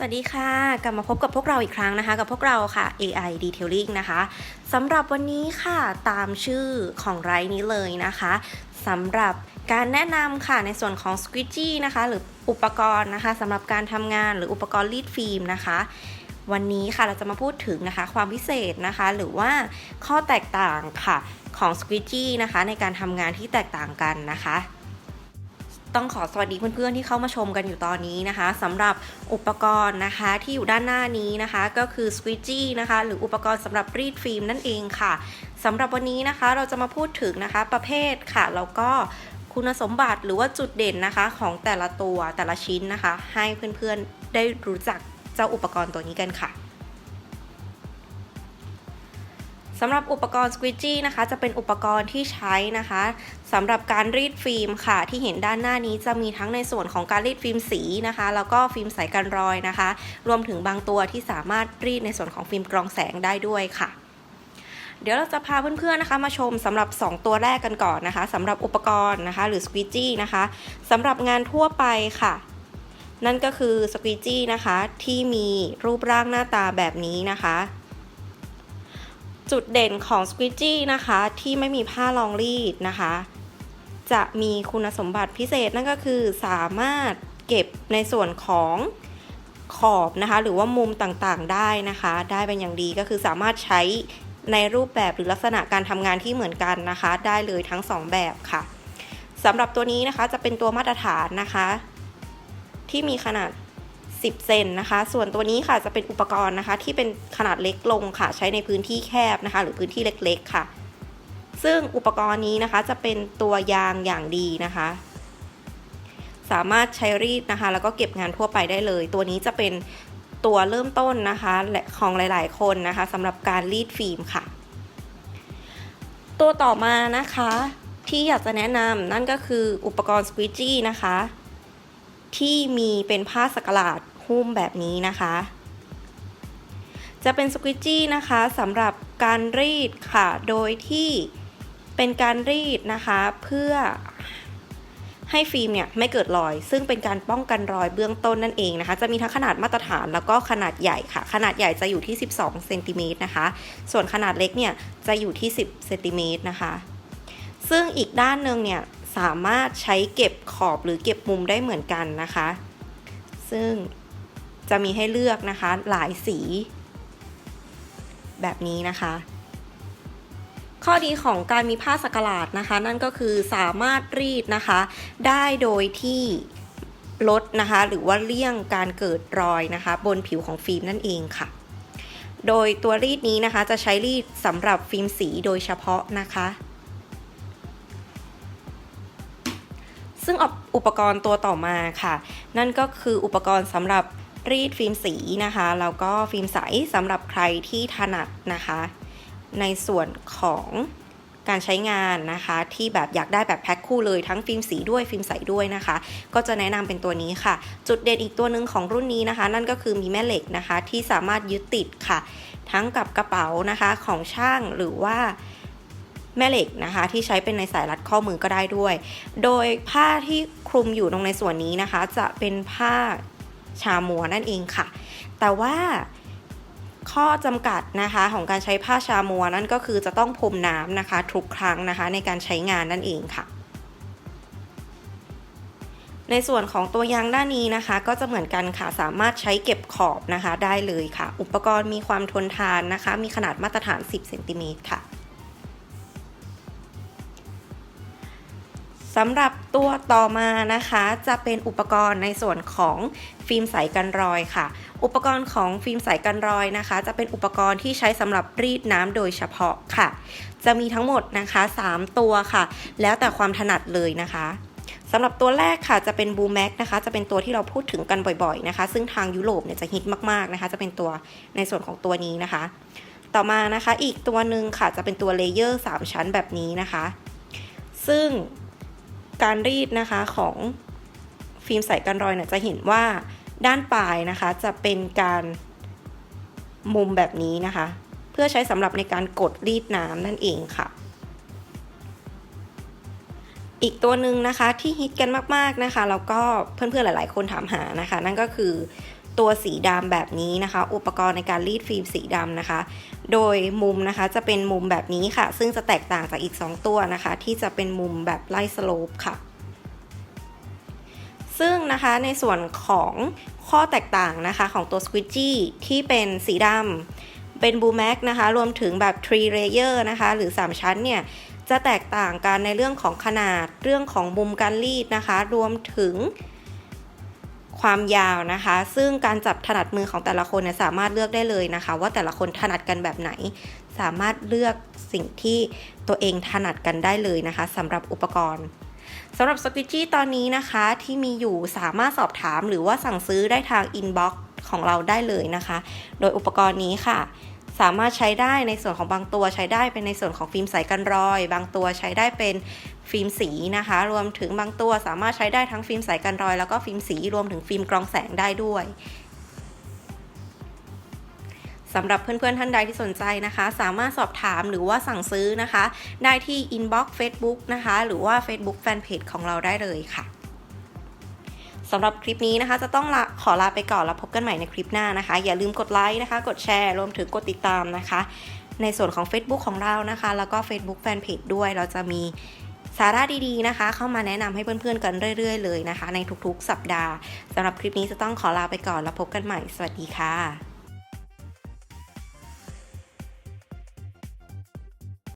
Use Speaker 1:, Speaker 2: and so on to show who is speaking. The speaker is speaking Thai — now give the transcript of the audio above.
Speaker 1: สวัสดีค่ะ กลับมาพบกับพวกเราอีกครั้งนะคะ กับพวกเราค่ะ AI Detailing นะคะสำหรับวันนี้ค่ะตามชื่อของไรนี้เลยนะคะสำหรับการแนะนำค่ะในส่วนของ Squeegee นะคะ หรืออุปกรณ์นะคะสำหรับการทำงานหรืออุปกรณ์รีดฟิล์มนะคะวันนี้ค่ะเราจะมาพูดถึงนะคะความพิเศษนะคะ หรือว่าข้อแตกต่างค่ะของ Squeegee นะคะในการทำงานที่แตกต่างกันนะคะ ต้องขอสวัสดีเพื่อนๆที่เข้ามาชมกันอยู่ตอนนี้นะคะสำหรับอุปกรณ์นะคะที่อยู่ด้านหน้านี้นะคะก็คือ Squeegee นะคะหรืออุปกรณ์สำหรับรีดฟิล์มนั่นเองค่ะสำหรับวันนี้นะคะเราจะมาพูดถึงนะคะประเภทค่ะแล้วก็คุณสมบัติหรือว่าจุดเด่นนะคะของแต่ละตัวแต่ละชิ้นนะคะ ให้เพื่อนๆได้รู้จักเจ้าอุปกรณ์ตัวนี้กันค่ะ สำหรับอุปกรณ์ Squeegee นะคะ จะเป็นอุปกรณ์ที่ใช้นะคะสำหรับการรีดฟิล์มค่ะ ที่เห็นด้านหน้านี้จะมีทั้งในส่วนของการรีดฟิล์มสีนะคะ แล้วก็ฟิล์มใสกันรอยนะคะ รวมถึงบางตัวที่สามารถรีดในส่วนของฟิล์มกรองแสงได้ด้วยค่ะเดี๋ยวเราจะพาเพื่อนๆนะคะ มาชมสำหรับ 2 ตัวแรกกันก่อนนะคะสำหรับอุปกรณ์นะคะ หรือ Squeegee นะคะสำหรับงานทั่วไปค่ะ นั่นก็คือ Squeegee นะคะที่มีรูปร่างหน้าตาแบบนี้นะคะ จุดเด่นของ Squeegee นะคะที่ไม่มีผ้ารองรีดนะคะ จะมีคุณสมบัติพิเศษนั่นก็คือสามารถเก็บในส่วนของขอบนะคะ หรือว่ามุมต่างๆได้นะคะ ได้เป็นอย่างดีก็คือสามารถใช้ในรูปแบบหรือลักษณะการทำงานที่เหมือนกันนะคะ ได้เลยทั้ง 2 แบบค่ะสำหรับตัวนี้นะคะจะเป็นตัวมาตรฐานนะคะ ที่มีขนาด 10 เซนนะคะ ส่วนตัวนี้ค่ะจะเป็นอุปกรณ์นะคะ ที่เป็นขนาดเล็กลงค่ะ ใช้ในพื้นที่แคบนะคะ หรือพื้นที่เล็กๆค่ะ ซึ่งอุปกรณ์นี้นะคะจะเป็นตัวยางอย่างดีนะคะ สามารถใช้รีดนะคะ แล้วก็เก็บงานทั่วไปได้เลย ตัวนี้จะเป็นตัวเริ่มต้นนะคะและของหลายๆ คนนะคะสำหรับการรีดฟิล์มค่ะ ตัวต่อมานะคะที่อยากจะแนะนำนั่นก็คืออุปกรณ์ Squeegee นะคะ ที่มีเป็นผ้าสกหลาดหุ้มแบบนี้นะคะ จะเป็นสควิตจี้นะคะสำหรับการรีดค่ะ โดยที่เป็นการรีดนะคะ เพื่อให้ฟิล์มเนี่ยไม่เกิดรอย ซึ่งเป็นการป้องกันรอยเบื้องต้นนั่นเองนะคะ จะมีทั้งขนาดมาตรฐานแล้วก็ขนาดใหญ่ค่ะ ขนาดใหญ่จะอยู่ที่ 12เซนติเมตรนะคะ ส่วนขนาดเล็กเนี่ยจะอยู่ที่ 10เซนติเมตรนะคะ ซึ่งอีกด้านหนึ่งเนี่ย สามารถใช้เก็บขอบหรือเก็บมุมได้เหมือนกันนะคะ ซึ่งจะมีให้เลือกนะคะหลายสี แบบนี้นะคะ ข้อดีของการมีผ้าสักหลาดนะคะ นั่นก็คือสามารถรีดนะคะ ได้โดยที่ลดนะคะ หรือว่าเลี่ยงการเกิดรอยนะคะ บนผิวของฟิล์มนั่นเองค่ะ โดยตัวรีดนี้นะคะจะใช้รีดสำหรับฟิล์มสีโดยเฉพาะนะคะ ซึ่งอุปกรณ์ตัวต่อมาค่ะ นั่นก็คืออุปกรณ์สำหรับรีดฟิล์มสีนะคะแล้วก็ฟิล์มใสสำหรับใครที่ถนัดนะคะ ในส่วนของการใช้งานนะคะที่แบบอยากได้แบบแพ็คคู่เลยทั้งฟิล์มสีด้วยฟิล์มใสด้วยนะคะ ก็จะแนะนำเป็นตัวนี้ค่ะ จุดเด่นอีกตัวหนึ่งของรุ่นนี้นะคะ นั่นก็คือมีแม่เหล็กนะคะที่สามารถยึดติดค่ะ ทั้งกับกระเป๋านะคะของช่างหรือว่า แม่เหล็กนะคะ ที่ใช้เป็นในสายรัดข้อมือก็ได้ด้วย โดยผ้าที่คลุมอยู่ตรงในส่วนนี้นะคะ จะเป็นผ้าชามัวนั่นเองค่ะ แต่ว่าข้อจำกัดนะคะของการใช้ผ้าชามัวนั่นก็คือจะต้องพรมน้ำนะคะ ทุกครั้งนะคะ ในการใช้งานนั่นเองค่ะ ในส่วนของตัวยางด้านนี้นะคะ ก็จะเหมือนกันค่ะสามารถใช้เก็บขอบนะคะ ได้เลยค่ะ อุปกรณ์มีความทนทานนะคะ มีขนาดมาตรฐาน 10 เซนติเมตรค่ะ สำหรับตัวต่อมานะคะจะเป็นอุปกรณ์ในส่วนของฟิล์มใสกันรอยค่ะ อุปกรณ์ของฟิล์มใสกันรอยนะคะ จะเป็นอุปกรณ์ที่ใช้สำหรับรีดน้ำโดยเฉพาะค่ะ จะมีทั้งหมดนะคะ 3 ตัวค่ะ แล้วแต่ความถนัดเลยนะคะสำหรับตัวแรกค่ะจะเป็นบูแม็กนะคะจะเป็นตัวที่เราพูดถึงกันบ่อยๆนะคะ ซึ่งทางยุโรปเนี่ยจะฮิตมากๆนะคะ จะเป็นตัวในส่วนของตัวนี้นะคะ ต่อมานะคะอีกตัวหนึ่งค่ะจะเป็นตัวเลเยอร์3ชั้นแบบนี้นะคะ ซึ่ง การรีดนะคะของฟิล์มใสกันรอยเนี่ยจะเห็นว่าด้านปลายนะคะจะเป็นการมุมแบบนี้นะคะ เพื่อใช้สำหรับในการกดรีดน้ำนั่นเองค่ะ อีกตัวหนึ่งนะคะที่ฮิตกันมากๆนะคะแล้วก็เพื่อนๆหลาย ๆ คนถามหานะคะ นั่นก็คือ ตัวสีดำแบบนี้นะคะ อุปกรณ์ในการรีดฟิล์มสีดำนะคะ โดยมุมนะคะจะเป็นมุมแบบนี้ค่ะ ซึ่งจะแตกต่างจากอีก 2 ตัวนะคะ ที่จะเป็นมุมแบบไล่สโลปค่ะ ซึ่งนะคะในส่วนของข้อแตกต่างนะคะของตัว Squidgy ที่เป็นสีดำเป็นบูแม็กนะคะ รวมถึงแบบ 3 layer นะคะ หรือ 3 ชั้นเนี่ย จะแตกต่างกันในเรื่องของขนาดเรื่องของมุมการรีดนะคะ รวมถึง ความยาวนะคะ ซึ่งการจับถนัดมือของแต่ละคนเนี่ยสามารถเลือกได้เลยนะคะ ว่าแต่ละคนถนัดกันแบบไหน สามารถเลือกสิ่งที่ตัวเองถนัดกันได้เลยนะคะสำหรับอุปกรณ์สำหรับ s q u i d g y ตอนนี้นะคะที่มีอยู่สามารถสอบถามหรือว่าสั่งซื้อได้ทาง inbox ของเราได้เลยนะคะ โดยอุปกรณ์นี้ค่ะ สามารถใช้ได้ในส่วนของบางตัวใช้ได้เป็นในส่วนของฟิล์มใสกันรอย บางตัวใช้ได้เป็น ฟิล์มสีนะคะ รวมถึงบางตัวสามารถใช้ได้ทั้งฟิล์มใสกันรอย แล้วก็ฟิล์มสีรวมถึงฟิล์มกรองแสงได้ด้วยสำหรับเพื่อนๆท่านใดที่สนใจนะคะ สามารถสอบถามหรือว่าสั่งซื้อนะคะ ได้ที่ inbox Facebook นะคะ หรือว่า Facebook Fanpage ของเราได้เลยค่ะสำหรับคลิปนี้นะคะ จะต้องขอลาไปก่อนแล้วพบกันใหม่ในคลิปหน้านะคะ อย่าลืมกดไลค์นะคะ กดแชร์ รวมถึงกดติดตามนะคะ ในส่วนของ Facebook ของเรานะคะ แล้วก็ Facebook Fanpage ด้วยเราจะมี สาระดีๆนะคะ เข้ามาแนะนำให้เพื่อนๆกันเรื่อย ๆ เลยนะคะ ในทุกๆ สัปดาห์สำหรับคลิปนี้จะต้องขอลาไปก่อนแล้วพบกันใหม่ สวัสดีค่ะ